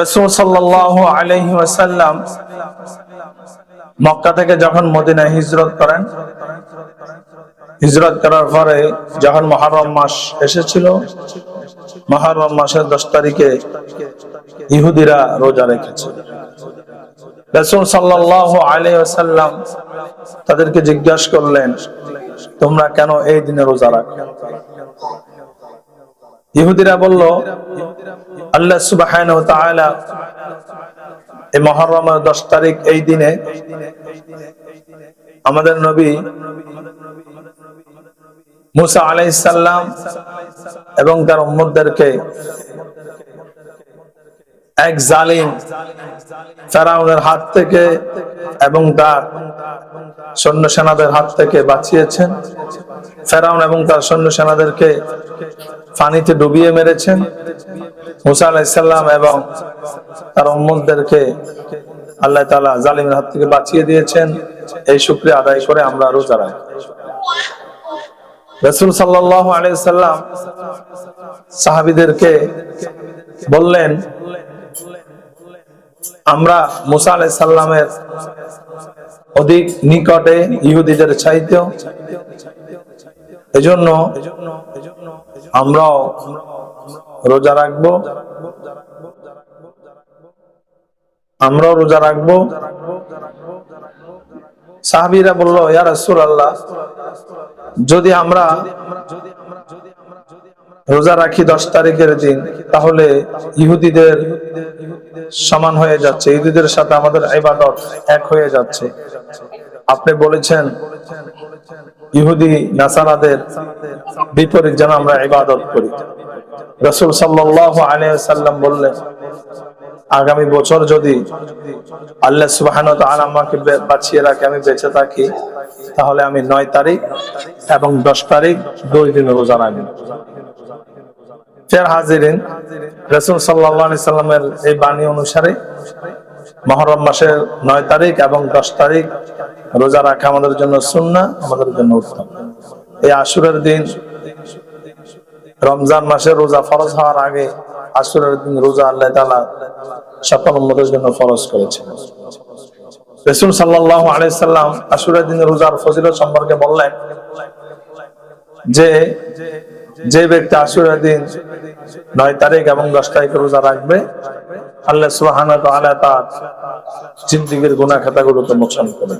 রসুল সাল্লাহ আলহি ওয়াসাল্লাম মক্কা থেকে যখন মদিনায় হিজরত করেন, হিজরত করার পরে যখন মহারম মাস এসেছিল মহারম মাসের দশ তারিখে ইহুদিরা রোজা রেখেছে। রসুল সাল্লাহ আলাইসাল্লাম তাদেরকে জিজ্ঞাসা করলেন, তোমরা কেন এই দিনে রোজা রাখো? ইহুদিরা বলল আল্লাহ সুবাহ এই মহরমের দশ তারিখ এই দিনে আমাদের নবী মুসা আলাইসাল্লাম এবং তার উম্মদদেরকে এক জালিম ফেরাউনের হাত থেকে এবং তার সৈন্য সেনাদের হাত থেকে বাঁচিয়েছেন। ফেরাউন এবং তার সৈন্য সেনাদেরকে পানিতে ডুবিয়ে মেরেছেন। মুসা আলাইসাল্লাম এবং তার উম্মদদেরকে আল্লাহ তালা জালিমের হাত থেকে বাঁচিয়ে দিয়েছেন। এই শুক্রিয়া আদায় করে আমরা রোজা রাখি। রসুল সাল্লাহ আলাইসাল্লাম সাহাবিদেরকে বললেন, আমরা মুসা আলাই সাল্লামের অধিক নিকটে ইহুদিদের চাইতেও এজন্য আমরাও রোজা রাখব। আমরাও রোজা রাখব। সাহাবিরা বলল, ইয়া রাসূল আল্লাহ যদি আমরা রোজা রাখি দশ তারিখের দিন, তাহলে ইহুদিদের সমান হয়ে যাচ্ছে। ইহুদিদের সাথে আমাদের ইবাদত এক হয়ে যাচ্ছে। আপনি বলেছেন ইহুদি, নাসারাদের বিপরীত যেন আমরা ইবাদত করি। রসুল সাল্লাহ আলিয়াল্লাম বললেন, আগামী বছর যদি আল্লাহ সুবাহ আমাকে বাঁচিয়ে রাখে, আমি বেঁচে থাকি, তাহলে আমি নয় তারিখ এবং দশ তারিখ দুই দিন রোজা রাখব। ফের হাজিরিন, রসুল সাল্লাহ সাল্লামের এই বাণী অনুসারে মহরম মাসের নয় তারিখ এবং দশ তারিখ রোজা রাখা আমাদের জন্য সুন্না আমাদের জন্য উত্তম। এই আসুরের দিন, রমজান মাসে রোজা ফরজ হওয়ার আগে আসুরের দিন রোজা আল্লাহ তালা সকল উন্মতের জন্য ফরজ করেছে রসুল সাল্লাহ আলাইসাল্লাম আসুরের দিন রোজার ফজিলত সম্পর্কে বললেন যে যে ব্যক্তি আসুরের দিন নয় তারিখ এবং দশ তারিখে রোজা রাখবে আল্লাহ সুবাহ তার জিন্দিগির গুণা খাতাগুলোকে মোচন করে